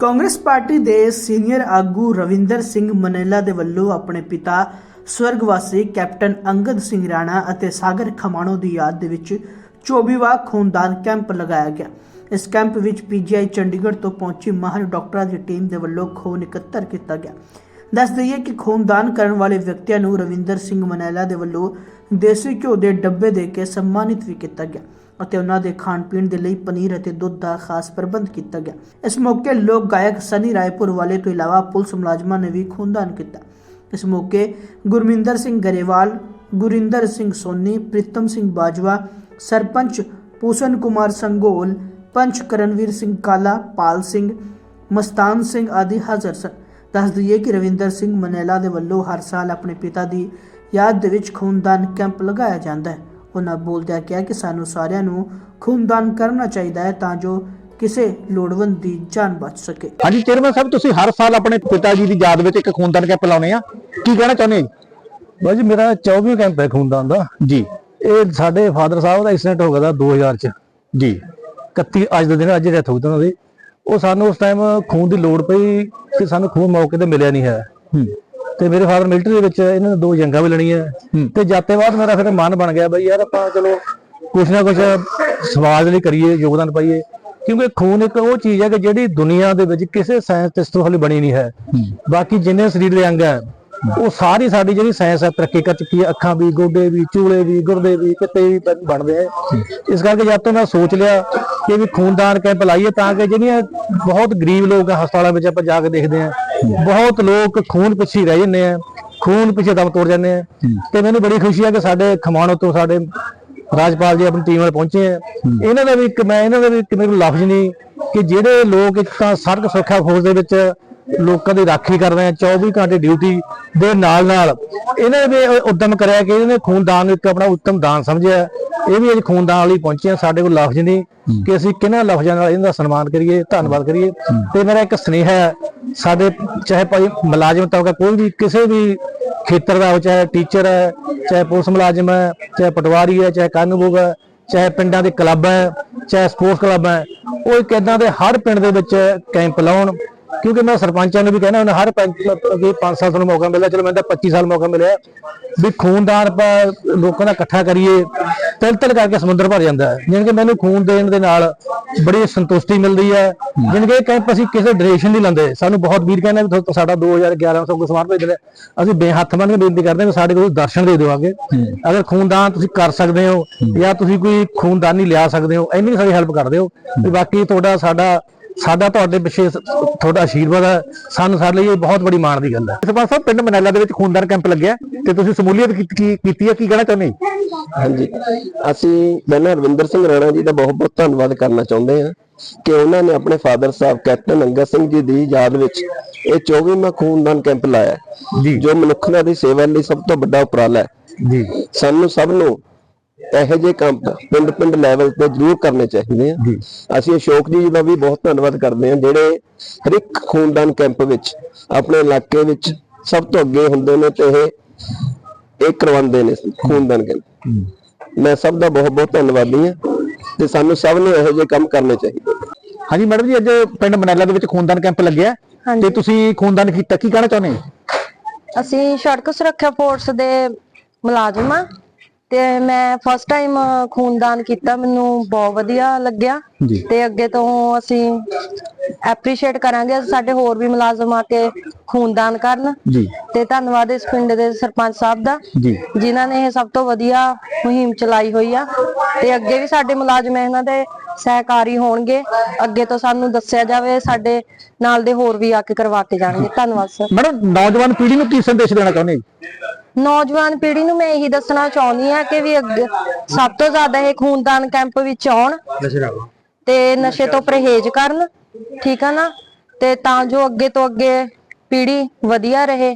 Congress party ਦੇ senior ਆਗੂ ਰਵਿੰਦਰ ਸਿੰਘ ਮਨੇਲਾ ਦੇ ਵੱਲੋਂ ਆਪਣੇ ਪਿਤਾ, ਸਵਰਗਵਾਸੀ ਕੈਪਟਨ ਅੰਗਦ ਸਿੰਘ ਰਾਣਾ ਅਤੇ ਸਾਗਰ ਖਮਾਣੋ ਦੀ ਯਾਦ ਦੇ ਵਿੱਚ 24ਵਾਂ ਖੂਨਦਾਨ ਕੈਂਪ ਲਗਾਇਆ ਗਿਆ। ਇਸ ਕੈਂਪ ਵਿੱਚ ਪੀਜੀਆਈ ਚੰਡੀਗੜ੍ਹ ਤੋਂ ਪਹੁੰਚੀ ਮਾਹਰ ਡਾਕਟਰਾਂ ਦੀ ਟੀਮ ਦੇ ਵੱਲੋਂ ਖੂਨ ਇਕੱਤਰ ਕੀਤਾ ਗਿਆ। ਦੱਸ ਦਈਏ ਕਿ ਖੂਨਦਾਨ ਕਰਨ ਵਾਲੇ ਵਿਅਕਤੀਆਂ ਨੂੰ ਰਵਿੰਦਰ ਸਿੰਘ ਮਨੇਲਾ ਦੇ ਵੱਲੋਂ ਦੇਸੀ ਘਿਓ ਦੇ ਡੱਬੇ ਦੇ ਕੇ ਸਨਮਾਨਿਤ ਵੀ ਕੀਤਾ ਗਿਆ। ਅਤੇ ਉਹਨਾਂ ਦੇ ਖਾਣ ਪੀਣ ਦੇ ਲਈ ਪਨੀਰ ਅਤੇ ਦੁੱਧ ਦਾ ਖਾਸ ਪ੍ਰਬੰਧ ਕੀਤਾ ਗਿਆ। ਇਸ ਮੌਕੇ ਲੋਕ ਗਾਇਕ ਸਨੀ ਰਾਏਪੁਰ ਵਾਲੇ ਤੋਂ ਇਲਾਵਾ ਪੁਲਿਸ ਮੁਲਾਜ਼ਮਾਂ ਨੇ ਵੀ ਖੂਨਦਾਨ ਕੀਤਾ। ਇਸ ਮੌਕੇ ਗੁਰਮਿੰਦਰ ਸਿੰਘ ਗਰੇਵਾਲ, ਗੁਰਿੰਦਰ ਸਿੰਘ ਸੋਨੀ, ਪ੍ਰੀਤਮ ਸਿੰਘ ਬਾਜਵਾ, ਸਰਪੰਚ ਪੂਸ਼ਨ ਕੁਮਾਰ ਸੰਗੋਲ ਪੰਚ ਕਰਨਵੀਰ ਸਿੰਘ ਕਾਲਾ, ਪਾਲ ਸਿੰਘ, ਮਸਤਾਨ ਸਿੰਘ ਆਦਿ ਹਾਜ਼ਰ ਸਨ। ਦੱਸ ਦਈਏ ਕਿ ਰਵਿੰਦਰ ਸਿੰਘ ਮਨੇਲਾ ਦੇ ਵੱਲੋਂ ਹਰ ਸਾਲ ਆਪਣੇ ਪਿਤਾ ਦੀ ਯਾਦ ਦੇ ਵਿੱਚ ਖੂਨਦਾਨ ਕੈਂਪ ਲਗਾਇਆ ਜਾਂਦਾ ਹੈ। ਉਹਨਾਂ ਬੋਲਦਿਆਂ ਕਿਹਾ ਕਿ ਸਾਨੂੰ ਸਾਰਿਆਂ ਨੂੰ ਖੂਨਦਾਨ ਕਰਨਾ ਚਾਹੀਦਾ ਹੈ ਤਾਂ ਜੋ ਕਿਸੇ ਲੋੜਵੰਦ ਦੀ ਜਾਨ ਬਚ ਸਕੇ। ਹਾਂਜੀ ਚੇਅਰਮੈਨ ਸਾਹਿਬ ਤੁਸੀਂ ਹਰ ਸਾਲ ਆਪਣੇ ਪਿਤਾ ਜੀ ਦੀ ਯਾਦ ਵਿੱਚ ਇੱਕ ਖੂਨਦਾਨ ਕੈਂਪ ਲਾਉਨੇ ਆ। ਕੀ ਕਹਿਣਾ ਚਾਹੁੰਦੇ ਹੋ? ਬਾਈ ਜੀ ਮੇਰਾ 24ਵਾਂ ਕੈਂਪ ਹੈ ਖੂਨਦਾਨ ਦਾ। ਜੀ। ਇਹ ਸਾਡੇ ਫਾਦਰ ਸਾਹਿਬ ਦਾ ਐਕਸੀਡੈਂਟ ਹੋ ਗਿਆ ਦਾ 2000 ਚ। ਜੀ। 31 ਅੱਜ ਦੇ ਦਿਨ ਅੱਜ ਡੈਥ ਹੋ ਗਈ ਉਹਨਾਂ ਦੀ। ਉਹ ਸਾਨੂੰ ਉਸ ਟਾਈਮ ਖੂਨ ਦੀ ਲੋੜ ਪਈ ਤੇ ਸਾਨੂੰ ਖੂਨ ਮੌਕੇ ਤੇ ਮਿਲਿਆ ਨਹੀਂ ਹੈ। ਹੂੰ। ਤੇ ਮੇਰੇ ਫਾਦਰ ਮਿਲਟਰੀ ਦੇ ਵਿੱਚ ਇਹਨਾਂ ਨੇ ਦੋ ਜੰਗਾਂ ਵੀ ਲੜੀਆਂ। ਤੇ ਜਾਤੇ ਬਾਅਦ ਮੇਰਾ ਫਿਰ ਮਨ ਬਣ ਗਿਆ ਬਈ ਯਾਰ ਆਪਾਂ ਚਲੋ ਕੁਛ ਨਾ ਕੁਛ ਸਮਾਜ ਲਈ ਕਰੀਏ ਯੋਗਦਾਨ ਪਾਈਏ। ਕਿਉਂਕਿ ਖੂਨ ਇੱਕ ਉਹ ਚੀਜ਼ ਹੈ ਕਿ ਜਿਹੜੀ ਦੁਨੀਆ ਦੇ ਵਿੱਚ ਕਿਸੇ ਸਾਇੰਸ ਤੋਂ ਹਾਲੇ ਬਣੀ ਨਹੀਂ ਹੈ। ਬਾਕੀ ਜਿੰਨੇ ਸਰੀਰ ਦੇ ਅੰਗ ਹੈ ਉਹ ਸਾਰੀ ਸਾਡੀ ਜਿਹੜੀ ਸਾਇੰਸ ਹੈ ਤਰੱਕੀ ਕਰ ਚੁੱਕੀ ਹੈ। ਅੱਖਾਂ ਵੀ ਗੋਡੇ ਵੀ ਚੂਲੇ ਵੀ ਗੁਰਦੇ ਵੀ ਕਿਤੇ ਵੀ ਬਣ- ਬਣਦੇ ਹੈ। ਇਸ ਕਰਕੇ ਜਦ ਤੋਂ ਮੈਂ ਸੋਚ ਲਿਆ ਕਿ ਵੀ ਖੂਨਦਾਨ ਕੈਂਪ ਲਾਈਏ ਤਾਂ ਕਿ ਜਿਹੜੀਆਂ ਬਹੁਤ ਗਰੀਬ ਲੋਕ ਆ ਹਸਪਤਾਲਾਂ ਵਿੱਚ ਆਪਾਂ ਜਾ ਕੇ ਦੇਖਦੇ ਆ ਬਹੁਤ ਲੋਕ ਖੂਨ ਪਿੱਛੇ ਰਹਿ ਜਾਂਦੇ ਆ ਖੂਨ ਪਿੱਛੇ ਦਮ ਤੋੜ ਜਾਂਦੇ ਆ। ਤੇ ਮੈਨੂੰ ਬੜੀ ਖੁਸ਼ੀ ਹੈ ਕਿ ਸਾਡੇ ਖਮਾਣੋ ਤੋਂ ਸਾਡੇ ਰਾਜਪਾਲ ਜੀ ਆਪਣੀ ਟੀਮ ਨਾਲ ਪਹੁੰਚੇ ਆ। ਇਹਨਾਂ ਦਾ ਵੀ ਇੱਕ ਮੈਂ ਇਹਨਾਂ ਦਾ ਵੀ ਇੱਕ ਮੇਰੇ ਕੋਲ ਲਫ਼ਜ਼ ਨਹੀਂ ਕਿ ਜਿਹੜੇ ਲੋਕ ਇੱਕ ਤਾਂ ਸੜਕ ਸੁਰੱਖਿਆ ਫੌਜ ਦੇ ਵਿੱਚ ਲੋਕਾਂ ਦੀ ਰਾਖੀ ਕਰ ਰਹੇ ਆ 24 ਘੰਟੇ ਡਿਊਟੀ ਦੇ ਨਾਲ ਨਾਲ। ਇਹਨਾਂ ਵੀ ਉਦਮ ਕਰਿਆ ਕਿ ਇਹਨਾਂ ਖੂਨਦਾਨ ਇੱਕ ਆਪਣਾ ਉੱਤਮ ਦਾਨ ਸਮਝਿਆ। ਇਹ ਵੀ ਅੱਜ ਖੂਨਦਾਨ ਲਈ ਪਹੁੰਚੇ ਆ ਸਾਡੇ ਕੋਲ ਲਫ਼ਜ਼ ਨਹੀਂ ਕਿ ਅਸੀਂ ਕਿਹਨਾਂ ਲਫ਼ਜ਼ਾਂ ਨਾਲ ਇਹਨਾਂ ਦਾ ਸਨਮਾਨ ਕਰੀਏ ਧੰਨਵਾਦ ਕਰੀਏ। ਤੇ ਮੇਰਾ ਇੱਕ ਸੁਨੇਹਾ ਹੈ ਸਾਡੇ ਚਾਹੇ ਭਾਈ ਮੁਲਾਜ਼ਮ ਤਬਕਾ ਕੋਈ ਵੀ ਕਿਸੇ ਵੀ ਖੇਤਰ ਦਾ ਹੋ ਚਾਹੇ ਟੀਚਰ ਹੈ ਚਾਹੇ ਪੁਲਿਸ ਮੁਲਾਜ਼ਮ ਹੈ ਚਾਹੇ ਪਟਵਾਰੀ ਹੈ ਚਾਹੇ ਕਾਨੂੰਗੋ ਹੈ ਚਾਹੇ ਪਿੰਡਾਂ ਦੇ ਕਲੱਬ ਹੈ ਚਾਹੇ ਸਪੋਰਟਸ ਕਲੱਬ ਹੈ ਉਹ ਇੱਕ ਏਦਾਂ ਦੇ ਹਰ ਪਿੰਡ ਦੇ ਵਿੱਚ ਕੈਂਪ ਲਾਉਣ ਕਿਉਂਕਿ ਮੈਂ ਸਰਪੰਚਾਂ ਨੂੰ ਵੀ ਕਹਿੰਦਾ ਉਹਨਾਂ ਹਰ ਪੰਚ ਅੱਗੇ 5 ਸਾਲ ਤੁਹਾਨੂੰ ਮੌਕਾ ਮਿਲਿਆ ਚਲੋ ਮੈਨੂੰ ਤਾਂ 25 ਸਾਲ ਮੌਕਾ ਮਿਲਿਆ ਵੀ ਖੂਨਦਾਨ ਆਪਾਂ ਲੋਕਾਂ ਦਾ ਇਕੱਠਾ ਕਰੀਏ ਤਿਲ ਤਿਲ ਕਰਕੇ ਸਮੁੰਦਰ ਭਰ ਜਾਂਦਾ ਹੈ। ਜਾਣੀ ਕਿ ਮੈਨੂੰ ਖੂਨ ਦੇਣ ਦੇ ਨਾਲ ਬੜੀ ਸੰਤੁਸ਼ਟੀ ਮਿਲਦੀ ਹੈ। ਜਾਣੀ ਕਿ ਕੈਂਪ ਅਸੀਂ ਕਿਸੇ ਡੋਨੇਸ਼ਨ ਨਹੀਂ ਲੈਂਦੇ ਸਾਨੂੰ ਬਹੁਤ ਵੀਰ ਕਹਿੰਦੇ ਵੀ ਸਾਡਾ 2100 ਕੋ ਸਮਾਨ ਭੇਜ ਦਿੰਦੇ ਅਸੀਂ ਬੇਹੱਥ ਬੰਨ ਕੇ ਬੇਨਤੀ ਕਰਦੇ ਹਾਂ ਸਾਡੇ ਕੋਲ ਦਰਸ਼ਨ ਦੇ ਦਿਓ ਅੱਗੇ ਅਗਰ ਖੂਨਦਾਨ ਤੁਸੀਂ ਕਰ ਸਕਦੇ ਹੋ ਜਾਂ ਤੁਸੀਂ ਕੋਈ ਖੂਨਦਾਨੀ ਲਿਆ ਸਕਦੇ ਹੋ ਇੰਨੀ ਸਾਡੀ ਹੈਲਪ ਕਰ ਦਿਓ। ਤੇ ਬਾਕੀ ਤੁਹਾਡਾ ਸਾਡਾ ਸਾਡਾ ਤੁਹਾਡੇ ਪਿੱਛੇ ਤੁਹਾਡਾ ਆਸ਼ੀਰਵਾਦ ਹੈ। ਸਾਨੂੰ ਸਾਡੇ ਲਈ ਇਹ ਬਹੁਤ ਬੜੀ ਮਾਣ ਦੀ ਗੱਲ ਹੈ। ਸਰਪੰਚ ਸਾਹਿਬ ਪਿੰਡ ਮਨੈਲਾ ਦੇ ਵਿੱਚ ਖੂਨਦਾਨ ਕੈਂਪ ਲੱਗਿਆ ਤੇ ਤੁਸੀਂ ਸਮੂਲੀਅਤ ਕੀਤੀ ਹੈ? ਕੀ ਕਹਿਣਾ ਚਾਹੁੰਦੇ ਹਾਂਜੀ। ਅਸੀਂ ਪਹਿਲਾਂ ਰਵਿੰਦਰ ਸਿੰਘ ਰਾਣਾ ਜੀ ਦਾ ਬਹੁਤ ਬਹੁਤ ਧੰਨਵਾਦ ਕਰਨਾ ਚਾਹੁੰਦੇ ਹਾਂ ਕਿ ਉਹਨਾਂ ਨੇ ਆਪਣੇ ਫਾਦਰ ਸਾਹਿਬ ਕੈਪਟਨ ਅੰਗਦ ਸਿੰਘ ਜੀ ਦੀ ਯਾਦ ਵਿੱਚ ਇਹ 24ਵਾਂ ਖੂਨਦਾਨ ਕੈਂਪ ਲਾਇਆ ਜੋ। ਮਨੁੱਖਤਾ ਦੀ ਸੇਵਾ ਲਈ ਸਭ ਤੋਂ ਵੱਡਾ ਉਪਰਾਲਾ ਹੈ। ਜੀ। ਸਾਨੂੰ ਸਭ ਨੂੰ ਇਹੋ ਜਿਹੇ ਕੰਮ ਪਿੰਡ ਪਿੰਡ ਲੈਵਲ ਤੇ ਜ਼ਰੂਰ ਕਰਨੇ ਚਾਹੀਦੇ ਆ। ਅਸੀਂ ਅਸ਼ੋਕ ਜੀ ਦਾ ਵੀ ਬਹੁਤ ਧੰਨਵਾਦ ਕਰਦੇ ਹਾਂ ਜਿਹੜੇ ਹਰ ਇੱਕ ਖੂਨਦਾਨ ਕੈਂਪ ਵਿੱਚ ਆਪਣੇ ਇਲਾਕੇ ਵਿੱਚ ਸਭ ਤੋਂ ਅੱਗੇ ਹੁੰਦੇ ਨੇ ਤੇ ਇਹ ਇਹ ਕਰਵਾਉਂਦੇ ਨੇ ਖੂਨਦਾਨ ਕੈਂਪ। ਮੈਂ ਸਭ ਦਾ ਬਹੁਤ ਬਹੁਤ ਧੰਨਵਾਦੀ ਹਾਂ ਤੇ ਸਾਨੂੰ ਸਭ ਨੂੰ ਇਹੋ ਜਿਹੇ ਕੰਮ ਕਰਨੇ ਚਾਹੀਦੇ। ਹਾਂਜੀ ਮੈਡਮ ਜੀ ਅੱਜ ਪਿੰਡ ਮਨੈਲਾ ਦੇ ਵਿੱਚ ਖੂਨਦਾਨ ਕੈਂਪ ਲੱਗਿਆ। ਤੇ ਤੁਸੀਂ ਖੂਨਦਾਨ ਕੀਤਾ ਕੀ ਕਹਿਣਾ ਚਾਹੁੰਦੇ ਅਸੀਂ ਸੜਕ ਸੁਰੱਖਿਆ ਫੋਰਸ ਦੇ ਮੁਲਾਜ਼ਮ ਆ ਤੇ ਮੈਂ ਫਸਟ ਟਾਈਮ ਖੂਨਦਾਨ ਕੀਤਾ ਮੈਨੂੰ ਬਹੁਤ ਵਧੀਆ ਲੱਗਿਆ। ਜੀ। ਤੇ ਅੱਗੇ ਤੋਂ ਅਸੀਂ ਐਪਰੀਸ਼ੀਏਟ ਕਰਾਂਗੇ ਸਾਡੇ ਹੋਰ ਵੀ ਮੁਲਾਜ਼ਮ ਆ ਕੇ ਖੂਨਦਾਨ ਕਰਨ। ਜੀ। ਤੇ ਧੰਨਵਾਦ ਇਸ ਪਿੰਡ ਦੇ ਸਰਪੰਚ ਸਾਹਿਬ ਦਾ ਜੀ। ਜਿਨ੍ਹਾਂ ਨੇ ਇਹ ਸਭ ਤੋਂ ਵਧੀਆ ਮੁਹਿੰਮ ਚਲਾਈ ਹੋਈ ਆ। ਤੇ ਅੱਗੇ ਵੀ ਸਾਡੇ ਮੁਲਾਜ਼ਮ ਇਹਨਾਂ ਦੇ ਸਹਿਕਾਰੀ ਹੋਣਗੇ। ਅੱਗੇ ਤੋਂ ਸਾਨੂੰ ਦੱਸਿਆ ਜਾਵੇ ਸਾਡੇ ਨਾਲ ਦੇ ਹੋਰ ਵੀ ਆ ਕੇ ਕਰਵਾ ਕੇ ਜਾਣਗੇ। ਧੰਨਵਾਦ ਸਰ। ਮੈਡਮ ਨੌਜਵਾਨ ਪੀੜ੍ਹੀ ਨੂੰ ਕੀ ਸੰਦੇਸ਼ ਦੇਣਾ ਚਾਹੁੰਦੇ ਹੋ ਨੌਜਵਾਨ ਪੀੜ੍ਹੀ ਨੂੰ ਮੈਂ ਇਹੀ ਦੱਸਣਾ ਚਾਹੁੰਦੀ ਆ ਕਿ ਵੀ ਅੱਗੇ ਸਭ ਤੋਂ ਜ਼ਿਆਦਾ ਇਹ ਖੂਨਦਾਨ ਕੈਂਪ ਵਿੱਚ ਆਉਣ ਤੇ ਨਸ਼ੇ ਤੋਂ ਪਰਹੇਜ਼ ਕਰਨ ਠੀਕ ਆ ਨਾ? ਤੇ ਤਾਂ ਜੋ ਅੱਗੇ ਤੋਂ ਅੱਗੇ ਪੀੜ੍ਹੀ ਵਧੀਆ ਰਹੇ।